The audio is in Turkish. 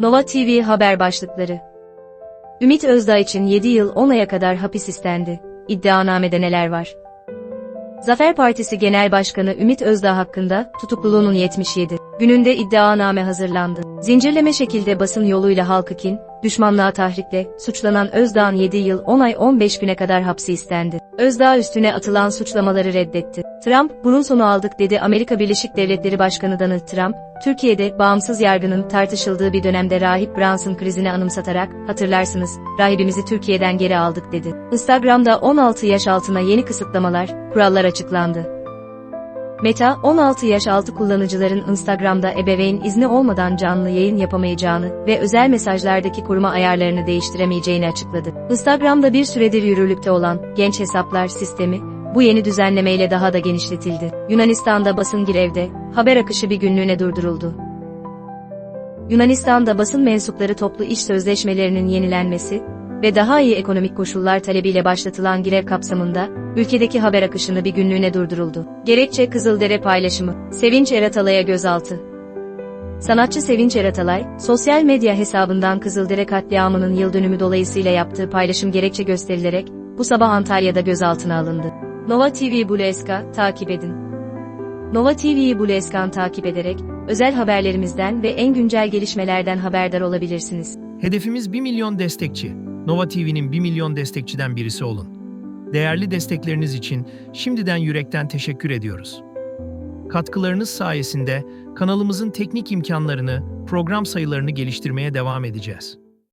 Nova TV haber başlıkları. Ümit Özdağ için 7 yıl 10 aya kadar hapis istendi. İddianamede neler var? Zafer Partisi Genel Başkanı Ümit Özdağ hakkında tutukluluğunun 77 gününde iddianame hazırlandı. Zincirleme şekilde basın yoluyla halkı kin, düşmanlığa tahrikle suçlanan Özdağ'ın 7 yıl 10 ay 15 güne kadar hapsi istendi. Özdağ üstüne atılan suçlamaları reddetti. Trump, bunun sonu aldık dedi Amerika Birleşik Devletleri Başkanı Donald Trump, Türkiye'de bağımsız yargının tartışıldığı bir dönemde rahip Brunson krizini anımsatarak, hatırlarsınız, rahibimizi Türkiye'den geri aldık dedi. Instagram'da 16 yaş altına yeni kısıtlamalar, kurallar açıklandı. Meta, 16 yaş altı kullanıcıların Instagram'da ebeveyn izni olmadan canlı yayın yapamayacağını ve özel mesajlardaki koruma ayarlarını değiştiremeyeceğini açıkladı. Instagram'da bir süredir yürürlükte olan genç hesaplar sistemi, bu yeni düzenlemeyle daha da genişletildi. Yunanistan'da basın grevde, haber akışı bir günlüğüne durduruldu. Yunanistan'da basın mensupları toplu iş sözleşmelerinin yenilenmesi ve daha iyi ekonomik koşullar talebiyle başlatılan grev kapsamında, ülkedeki haber akışını bir günlüğüne durduruldu. Gerekçe Kızıldere paylaşımı, Sevinç Eratalay'a gözaltı. Sanatçı Sevinç Eratalay, sosyal medya hesabından Kızıldere katliamının yıl dönümü dolayısıyla yaptığı paylaşım gerekçe gösterilerek, bu sabah Antalya'da gözaltına alındı. Nova TV Buleska, takip edin. Nova TV'yi Buleskan takip ederek, özel haberlerimizden ve en güncel gelişmelerden haberdar olabilirsiniz. Hedefimiz 1 milyon destekçi. Nova TV'nin 1 milyon destekçiden birisi olun. Değerli destekleriniz için şimdiden yürekten teşekkür ediyoruz. Katkılarınız sayesinde kanalımızın teknik imkanlarını, program sayılarını geliştirmeye devam edeceğiz.